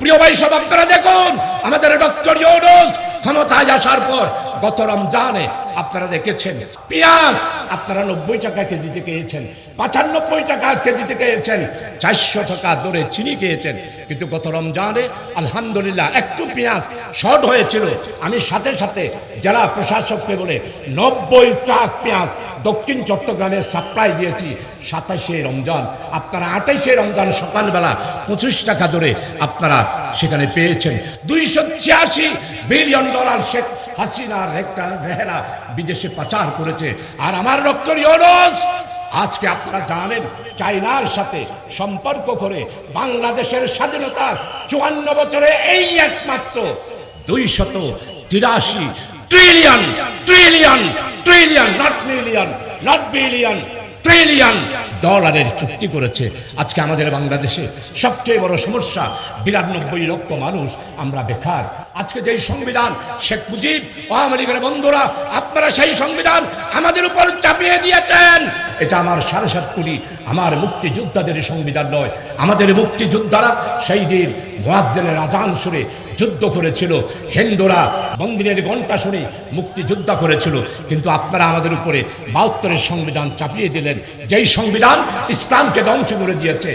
প্রিয় ভাই, সব আপনারা দেখুন, আমাদের ডক্টর ইউনুস ক্ষমতায় আসার পর গত রমজানে আপনারা দেখেছেন, পেঁয়াজ আপনারা নব্বই টাকা কেজিতে খেয়েছেন, পঁচানব্বই টাকা কেজিতে খেয়েছেন, চারশো টাকা দরে চিনি খেয়েছেন, কিন্তু গত রমজানে আলহামদুলিল্লাহ একটু পেঁয়াজ শর্ট হয়েছিল। আমি সাথে সাথে জেলা প্রশাসককে বলে নব্বই ট্রাক পেঁয়াজ দক্ষিণ চট্টগ্রামে সাপ্লাই দিয়েছি সাতাশে রমজান। আপনারা আঠাইশে রমজান সকালবেলা পঁচিশ টাকা ধরে আপনারা সেখানে পেয়েছেন। দুইশো ছিয়াশি বিলিয়ন ডলার শেখ হাসিনা রেহেরা বিদেশে পাচার করেছে। আর আমার ডক্টর আজকে আপনারা জানেন চাইনার সাথে সম্পর্ক করে বাংলাদেশের স্বাধীনতার চুয়ান্ন বছরে এই একমাত্র দুইশত তিরাশি trillion trillion trillion not million not billion trillion ডলারের চুক্তি করেছে। আজকে আমাদের বাংলাদেশে সবচেয়ে বড় সমস্যা, বিরানব্বই লক্ষ মানুষ আমরা বেকার। আজকে যেই সংবিধান, শেখ মুজিব, আওয়ামী লীগের বন্ধুরা, আপনারা সেই সংবিধান আমাদের উপর চাপিয়ে দিয়েছেন। এটা আমার সাড়ে সাত কোটি আমার মুক্তিযোদ্ধাদের সংবিধান নয়। আমাদের মুক্তিযোদ্ধারা সেই দিন মোয়াজ্জেনের আজান শুনে যুদ্ধ করেছিল। হিন্দুরা মন্দিরের ঘণ্টা শুনে মুক্তিযোদ্ধা করেছিল। কিন্তু আপনারা আমাদের উপরে বাহাত্তরের সংবিধান চাপিয়ে দিলেন। যেই সংবিধান ইসলামকে ধ্বংস করে দিয়েছে